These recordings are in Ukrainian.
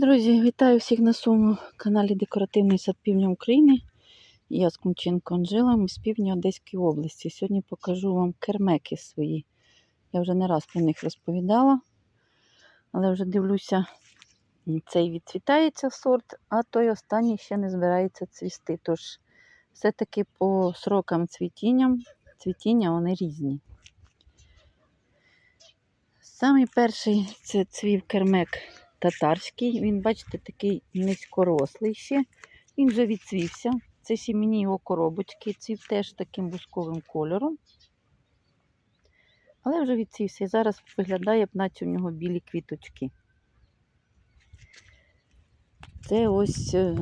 Друзі, вітаю всіх на своєму каналі Декоративний сад Півдня України. Я з Кумченко Анжела, ми з півдня Одеської області. Сьогодні покажу вам кермеки свої. Я вже не раз про них розповідала, але вже дивлюся, цей відцвітається сорт, а той останній ще не збирається цвісти. Тож, все-таки по срокам цвітіння, цвітіння вони різні. Самий перший це цвів кермек татарський. Він, бачите, такий низькорослий ще. Він вже відцвівся. Це сім'яні його коробочки, цвів теж таким бусковим кольором. Але вже відцвівся. І зараз виглядає, наче в нього білі квіточки. Це ось, е,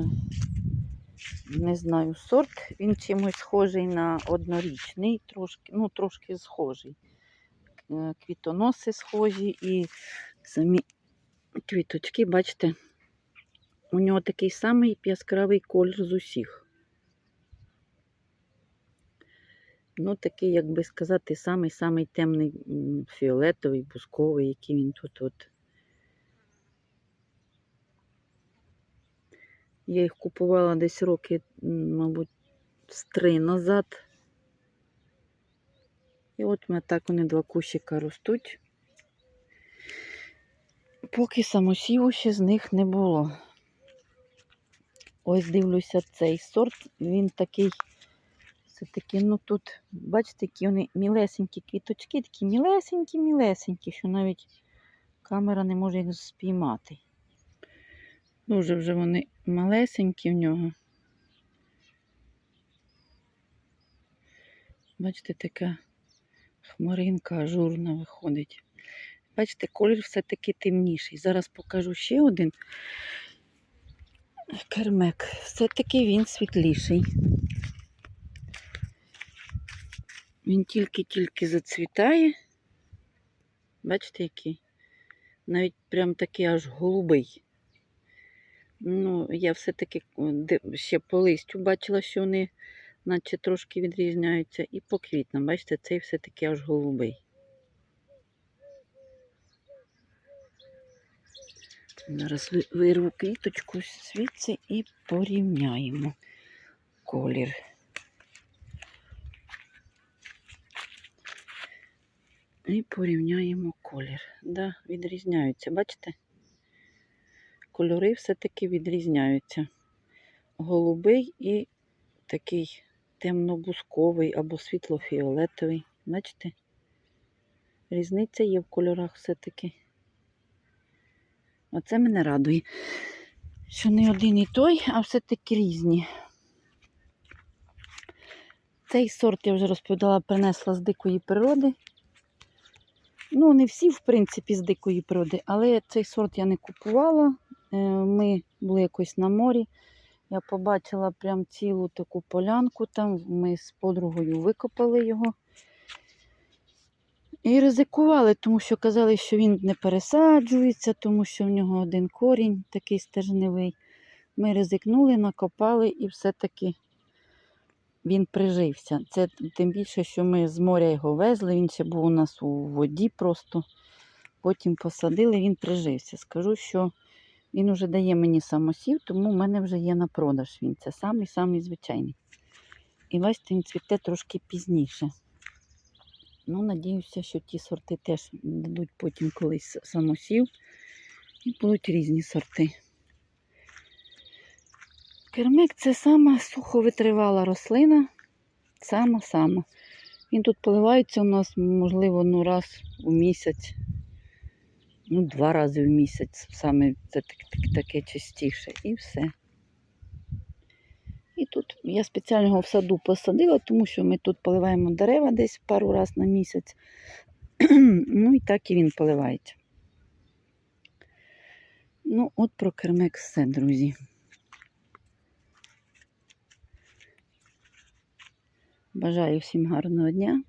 не знаю, сорт. Він чимось схожий на однорічний, трошки, ну, трошки схожий. Е, Квітоноси схожі і самі квіточки, бачите, у нього такий самий яскравий колір з усіх. Ну, такий, як би сказати, самий-самий темний фіолетовий, бусковий, який він тут от. Я їх купувала десь роки, мабуть, з три назад. І от у так вони два кущика ростуть. Поки самосіву ще з них не було. Ось дивлюся цей сорт, він такий, все-таки, ну тут, бачите, які вони мілесенькі квіточки, такі мілесенькі-мілесенькі, що навіть камера не може їх спіймати. Дуже вже вони малесенькі в нього. Бачите, така хмаринка ажурна виходить. Бачите, колір все-таки темніший. Зараз покажу ще один кермек. Все-таки він світліший. Він тільки-тільки зацвітає. Бачите, який? Навіть прям такий аж голубий. Ну, я все-таки ще по листю бачила, що вони наче трошки відрізняються. І по квітнам, бачите, цей все-таки аж голубий. Зараз вирву квіточку звідси і порівняємо колір. І порівняємо колір. Да, відрізняються, бачите? Кольори все-таки відрізняються. Голубий і такий темно-бусковий або світло-фіолетовий. Бачите? Різниця є в кольорах все-таки. Оце мене радує, що не один і той, а все-таки різні. Цей сорт, я вже розповідала, принесла з дикої природи. Ну, не всі, в принципі, з дикої природи, але цей сорт я не купувала. Е, Ми були якось на морі. Я побачила прям цілу таку полянку там. Ми з подругою викопали його. І ризикували, тому що казали, що він не пересаджується, тому що в нього один корінь такий стержневий. Ми ризикнули, накопали і все-таки він прижився. Це тим більше, що ми з моря його везли, він ще був у нас у воді просто. Потім посадили, він прижився. Скажу, що він вже дає мені самосів, тому в мене вже є на продаж він. Це самий-самий звичайний. І бачите, він цвіте трошки пізніше. Ну, надіюся, що ті сорти теж дадуть потім колись самосів. І будуть різні сорти. Кермик це сама суховитривала рослина. Сама-сама. Він тут поливається у нас, можливо, ну раз у місяць. Ну, два рази в місяць. Саме це так, так, таке частіше. І все. Я спеціально його в саду посадила, тому що ми тут поливаємо дерева десь пару разів на місяць. ну і так і він поливається. Ну, от про кермек все, друзі. Бажаю всім гарного дня.